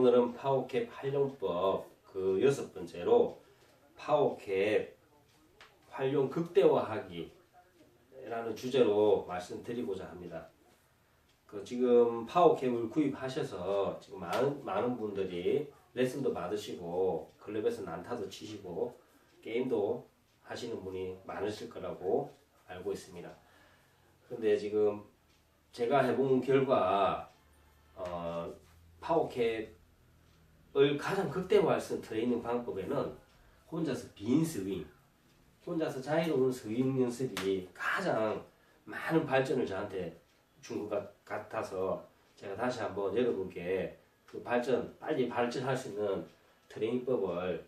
오늘은 파워캡 활용법 그 여섯 번째로 파워캡 활용 극대화하기 라는 주제로 말씀드리고자 합니다. 그 지금 파워캡을 구입하셔서 지금 많은 많은 분들이 레슨도 받으시고 클럽에서 난타도 치시고 게임도 하시는 분이 많으실 거라고 알고 있습니다. 근데 지금 제가 해본 결과 어, 파워캡 을 가장 극대화할 수 트레이닝 방법에는 혼자서 빈 스윙, 혼자서 자유로운 스윙 연습이 가장 많은 발전을 저한테 준 것 같아서 제가 다시 한번 여러분께 그 발전, 빨리 발전할 수 있는 트레이닝법을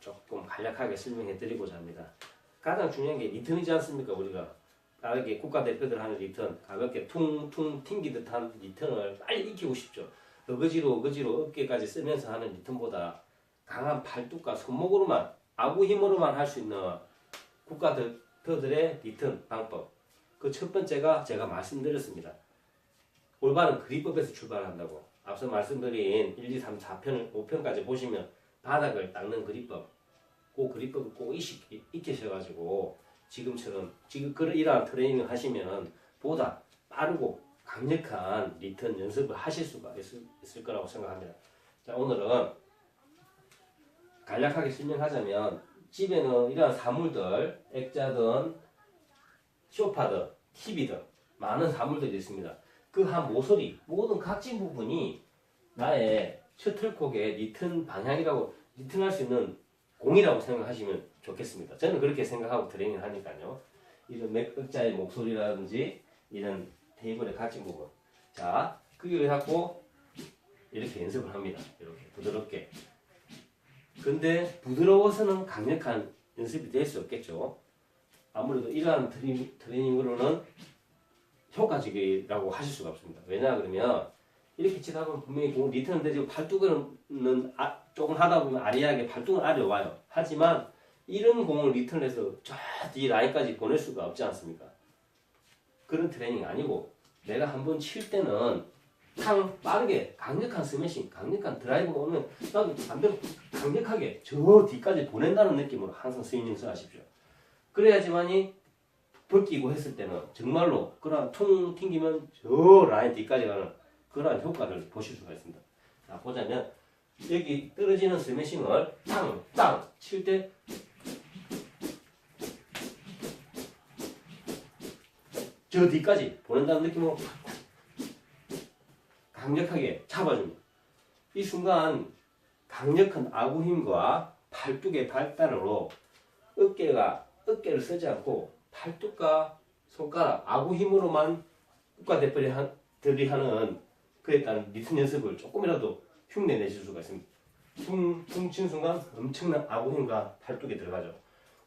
조금 간략하게 설명해 드리고자 합니다. 가장 중요한 게 리턴이지 않습니까? 우리가 빠르게 국가대표들 하는 리턴, 가볍게 퉁퉁 튕기듯 한 리턴을 빨리 익히고 싶죠. 어거지로 어거지로 어깨까지 쓰면서 하는 리턴보다 강한 팔뚝과 손목으로만 아구 힘으로만 할 수 있는 국가 대표들의 리턴 방법. 그 첫 번째가 제가 말씀드렸습니다. 올바른 그립법에서 출발한다고. 앞서 말씀드린 1, 2, 3, 4편, 5편까지 보시면 바닥을 닦는 그립법. 그 그립법을 꼭 익히, 익히셔가지고 지금처럼 지금 그런 이러한 트레이닝을 하시면 보다 빠르고 강력한 리턴 연습을 하실 수가 있을, 있을 거라고 생각합니다. 자 오늘은 간략하게 설명하자면 집에는 이러한 사물들 액자든 쇼파든 TV든 많은 사물들이 있습니다. 그 한 모서리 모든 각진 부분이 나의 셔틀콕의 리턴 방향이라고 리턴할 수 있는 공이라고 생각하시면 좋겠습니다. 저는 그렇게 생각하고 트레이닝 하니까요. 이런 맥자의 목소리라든지 이런 테이블의 각진 부분. 자, 그걸 갖고 이렇게 연습을 합니다. 이렇게 부드럽게. 근데 부드러워서는 강력한 연습이 될 수 없겠죠. 아무래도 이러한 트레이닝, 트레이닝으로는 효과적이라고 하실 수가 없습니다. 왜냐 그러면 이렇게 치다 보면 분명히 공 리턴은 되지만 팔뚝은 아, 조금 하다 보면 아리하게 팔뚝은 아래 와요. 하지만 이런 공을 리턴해서 저 뒤 라인까지 보낼 수가 없지 않습니까? 그런 트레이닝이 아니고 내가 한 번 칠 때는 탕 빠르게 강력한 스매싱, 강력한 드라이브가 오면 나도 반대로 강력하게 저 뒤까지 보낸다는 느낌으로 항상 스윙 연습하십시오. 그래야지만이 벗기고 했을 때는 정말로 그런 퉁 튕기면 저 라인 뒤까지 가는 그러한 효과를 보실 수가 있습니다. 자, 보자면 여기 떨어지는 스매싱을 땅, 땅칠 때 저 뒤까지 보낸다는 느낌으로 강력하게 잡아줍니다. 이 순간 강력한 아구 힘과 팔뚝의 발달으로 어깨가 어깨를 쓰지 않고 팔뚝과 손가락 아구 힘으로만 국가대표들이 하는 그에 따른 리턴 연습을 조금이라도 흉내 내실 수가 있습니다. 퉁 퉁 친 순간 엄청난 아구 힘과 팔뚝이 들어가죠.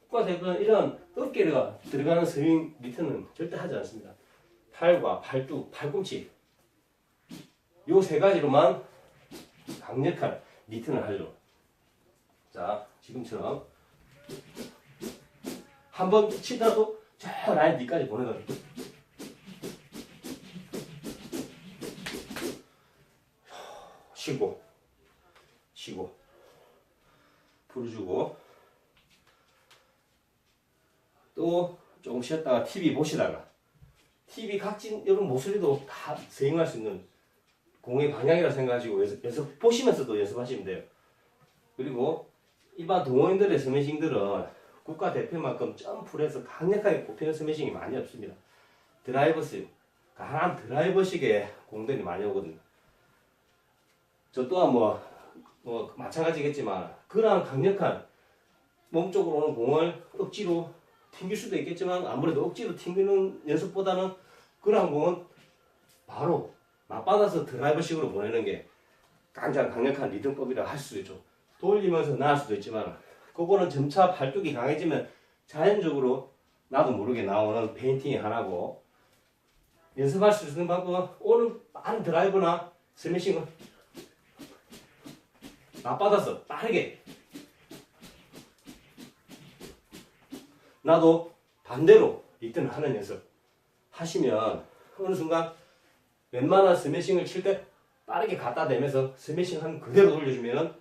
국가대표는 이런 어깨가 들어가는 스윙 리턴은 절대 하지 않습니다. 팔과 팔뚝, 팔꿈치 요 세 가지로만 강력한 리턴을 하죠. 자, 지금처럼 한 번 치다도 저 라인 뒤까지 보내가지고 쉬고 쉬고 풀어주고 또 조금 쉬었다가 TV 보시다가 TV 각진 이런 모서리도 다 스윙할 수 있는 공의 방향이라 생각하시고 연습, 연습 보시면서도 연습하시면 돼요. 그리고 일반 동호인들의 스매싱들은 국가대표만큼 점프를 해서 강력하게 꼽히는 스매싱이 많이 없습니다. 드라이버 스윙, 강한 드라이버식의 공들이 많이 오거든요. 저 또한 뭐, 뭐 마찬가지겠지만 그러한 강력한 몸쪽으로 오는 공을 억지로 튕길 수도 있겠지만 아무래도 억지로 튕기는 연습보다는 그러한 공은 바로 맞받아서 드라이버식으로 보내는 게 가장 강력한 리듬법이라 할 수도 있죠. 돌리면서 나을 수도 있지만 그거는 점차 발뚝이 강해지면 자연적으로 나도 모르게 나오는 페인팅이 하나고 연습할 수 있는 방법은 오는 빠른 드라이브나 스매싱을 맞받아서 빠르게 나도 반대로 리턴을 하는 연습 하시면 어느 순간 웬만한 스매싱을 칠 때 빠르게 갖다 대면서 스매싱 한 그대로 돌려주면은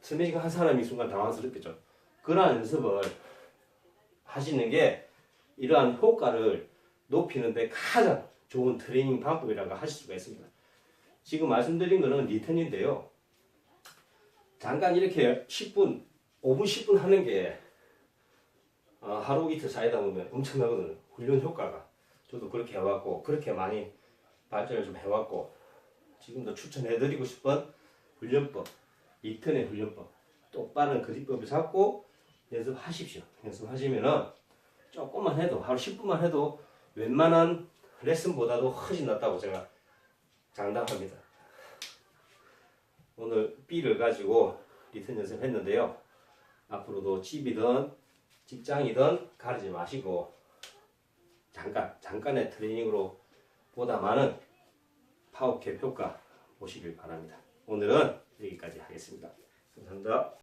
스매싱 한 사람이 순간 당황스럽겠죠. 그러한 연습을 하시는 게 이러한 효과를 높이는데 가장 좋은 트레이닝 방법이라고 하실 수가 있습니다. 지금 말씀드린 거는 리턴인데요. 잠깐 이렇게 10분, 5분, 10분 하는 게 어, 하루 이틀 쌓이다 보면 엄청나거든요. 훈련 효과가. 저도 그렇게 해왔고, 그렇게 많이 발전을 좀 해왔고, 지금도 추천해드리고 싶은 훈련법, 리턴의 훈련법, 똑바른 그립법을 잡고 연습하십시오. 연습하시면은 조금만 해도, 하루 10분만 해도 웬만한 레슨보다도 훨씬 낫다고 제가 장담합니다. 오늘 B를 가지고 리턴 연습했는데요. 앞으로도 집이든 직장이든 가리지 마시고 잠깐 잠깐의 트레이닝으로 보다 많은 파워캡 효과 보시길 바랍니다. 오늘은 여기까지 하겠습니다. 감사합니다.